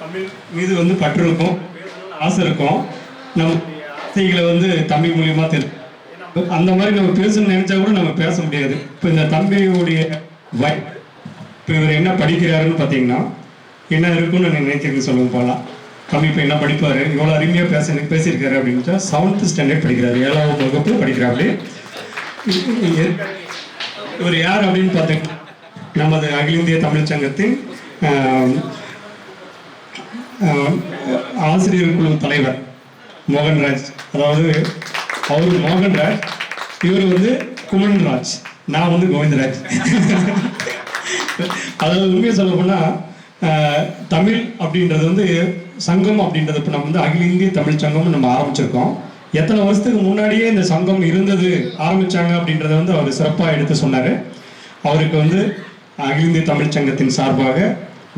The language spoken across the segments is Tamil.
தமிழ் மீது வந்து பற்று இருக்கும் ஆசை இருக்கும். நம்ம ஆசைகளை வந்து தமிழ் மூலியமா தெரியும் அந்த மாதிரி நம்ம பேசணும்னு நினைச்சா கூட நம்ம பேச முடியாது. இப்போ இந்த தம்பியுடைய வை இப்போ இவர் என்ன படிக்கிறாருன்னு பார்த்தீங்கன்னா என்ன இருக்கும்னு நான் நினைக்கிறேன்னு சொல்லுங்க போகலாம் தம்பி இப்போ என்ன படிப்பார்? இவ்வளோ அருமையாக பேச பேசியிருக்காரு அப்படின்னு செவன்த் ஸ்டாண்டர்ட் படிக்கிறாரு. ஏழாவது வகுப்பு படிக்கிறாரு இவர் யார் அப்படின்னு பார்த்தீங்கன்னா நமது அகில இந்திய தமிழ் சங்கத்தின் ஆசிரியர் குழு தலைவர் மோகன்ராஜ். அதாவது அவர் மோகன்ராஜ் இவர் வந்து குமன்ராஜ் நான் வந்து கோவிந்தராஜ். அதாவது உண்மையை சொல்ல போனால் தமிழ் அப்படின்றது வந்து சங்கம் அப்படின்றது இப்போ நம்ம வந்து அகில இந்திய தமிழ் சங்கம்னு நம்ம ஆரம்பிச்சிருக்கோம். எத்தனை வருஷத்துக்கு முன்னாடியே இந்த சங்கம் இருந்தது ஆரம்பித்தாங்க அப்படின்றத வந்து அவர் சிறப்பாக எடுத்து சொன்னார். அவருக்கு வந்து அகில இந்திய தமிழ் சங்கத்தின் சார்பாக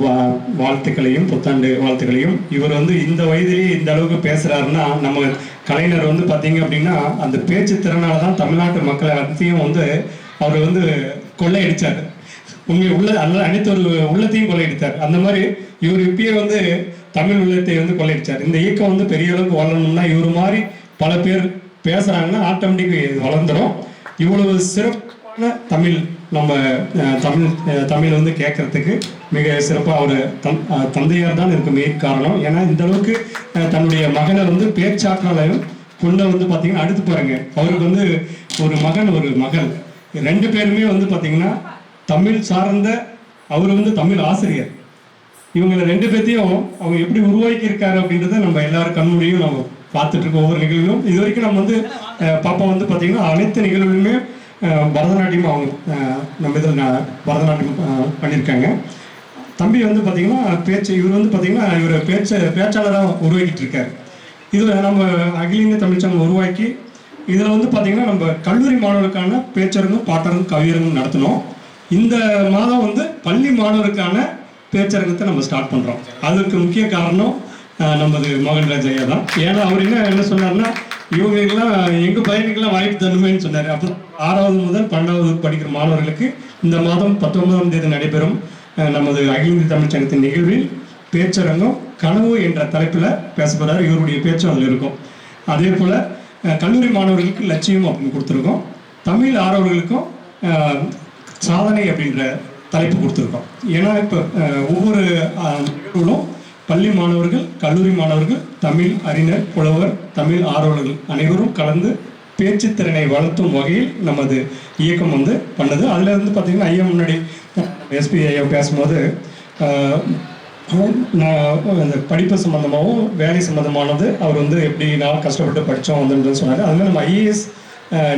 வா- வாழ்த்துக்களையும் புத்தாண்டு வாழ்த்துக்களையும். இவர் வந்து இந்த வயதிலேயே இந்த அளவுக்கு பேசுகிறாருன்னா நம்ம கலைஞர் வந்து பார்த்தீங்க அப்படின்னா அந்த பேச்சு திறனால தான் தமிழ்நாட்டு மக்களை அனைத்தையும் வந்து அவர் வந்து கொள்ளையடிச்சார். உண்மை உள்ள அல்ல அனைத்து ஒரு உள்ளத்தையும் கொள்ளையடித்தார். அந்த மாதிரி இவர் இப்பயே வந்து தமிழ் உள்ளத்தை வந்து கொள்ளையடிச்சார். இந்த இயக்கம் வந்து பெரிய அளவுக்கு வளரணும்னா இவர் மாதிரி பல பேர் பேசுகிறாங்கன்னா ஆட்டோமேட்டிக் வளர்ந்துடும் இவ்வளவு சிறப்பு தமிழ் நம்ம தமிழ் தமிழ் வந்து கேட்கறதுக்கு மிக சிறப்பாக அவர் தன் தந்தையார் தான் இருக்க மெயின் காரணம். ஏன்னா இந்த அளவுக்கு தன்னுடைய மகனை வந்து பேச்சாற்றலையும் பொண்ணை வந்து பார்த்தீங்கன்னா அடுத்து பாருங்க. அவருக்கு வந்து ஒரு மகன் ஒரு மகள். ரெண்டு பேருமே வந்து பார்த்தீங்கன்னா தமிழ் சார்ந்த அவர் வந்து தமிழ் ஆசிரியர். இவங்களை ரெண்டு பேர்த்தையும் அவங்க எப்படி உருவாக்கி இருக்காரு அப்படின்றத நம்ம எல்லாரும் கண்மூடியும் நம்ம பார்த்துட்டு இருக்கோம் ஒவ்வொரு நிகழ்விலும். இது வரைக்கும் நம்ம வந்து பாப்பா வந்து பார்த்தீங்கன்னா அனைத்து நிகழ்வுகளுமே பரதநாட்டியம் அவங்க நம்ம இதில் பரதநாட்டியம் பண்ணியிருக்காங்க. தம்பி வந்து பார்த்தீங்கன்னா பேச்சு இவர் வந்து பார்த்தீங்கன்னா இவர் பேச்சு பேச்சாளராக உருவாக்கிட்டு இருக்காரு. இதில் நம்ம அகில இந்திய தமிழ்ச்சங்கம் உருவாக்கி இதில் வந்து பார்த்தீங்கன்னா நம்ம கல்லூரி மாணவருக்கான பேச்சரங்கும் பாட்டரங்கும் கவியரங்கும் நடத்தினோம். இந்த மாதம் வந்து பள்ளி மாணவருக்கான பேச்சரங்கத்தை நம்ம ஸ்டார்ட் பண்ணுறோம் அதுக்கு முக்கிய காரணம் நமது மோகன்ராஜ் ஐயா தான். ஏன்னா அவர் என்ன என்ன சொன்னார்னா இவங்களுக்கெல்லாம் எங்கள் பையனுக்கெல்லாம் வாய்ப்பு தருமேன்னு சொன்னார். அப்புறம் ஆறாவது முதல் பன்னெண்டாவது படிக்கிற மாணவர்களுக்கு இந்த மாதம் பத்தொன்பதாம் தேதி நடைபெறும் நமது அகில இந்திய தமிழ் சங்கத்தின் நிகழ்வில் பேச்சரங்கம் கனவு என்ற தலைப்பில் பேசப்படுறார் இவருடைய பேச்சு அதில் இருக்கும். அதே போல் கல்லூரி மாணவர்களுக்கு லட்சியம் அப்படின்னு கொடுத்துருக்கோம். தமிழ் ஆர்வர்களுக்கும் சாதனை அப்படின்ற தலைப்பு கொடுத்துருக்கோம். ஏன்னா இப்போ ஒவ்வொரு நிகழ்வுகளும் பள்ளி மாணவர்கள் கல்லூரி மாணவர்கள் தமிழ் அறிஞர் புலவர் தமிழ் ஆர்வலர்கள் அனைவரும் கலந்து பேச்சு திறனை வளர்த்தும் வகையில் நமது இயக்கம் வந்து பண்ணுது. அதில் இருந்து பார்த்தீங்கன்னா ஐயா முன்னாடி எஸ்பி ஐயா பேசும்போது நான் இந்த படிப்பு சம்மந்தமாகவும் வேலை சம்மந்தமானது அவர் வந்து எப்படி நான் கஷ்டப்பட்டு படித்தோம் வந்துன்னு சொன்னார். அதுமாதிரி நம்ம ஐஏஎஸ்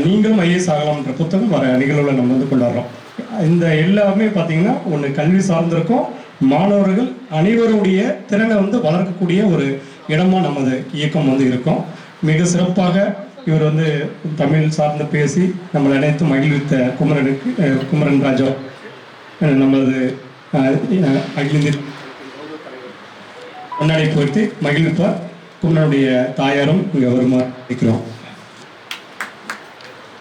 நீங்களும் ஐஏஎஸ் ஆகலாம்ன்ற புத்தகம் வர நிகழ்வில் நம்ம வந்து கொண்டாடுறோம். இந்த எல்லாமே பார்த்தீங்கன்னா ஒன்று கல்வி சார்ந்திருக்கும் மாணவர்கள் அனைவருடைய திறனை வந்து வளர்க்கக்கூடிய ஒரு இடமா நமது இயக்கம் வந்து இருக்கும். மிக சிறப்பாக இவர் வந்து தமிழ் சார்ந்து பேசி நம்மளை அனைத்து மகிழ்வித்த குமரனுக்கு குமரன் ராஜா நமது அஹ், முன்னாடி பொறுத்து மகிழ்விப்பார். குமரனுடைய தாயாரும் இங்கே வருமாறு இருக்கிறோம்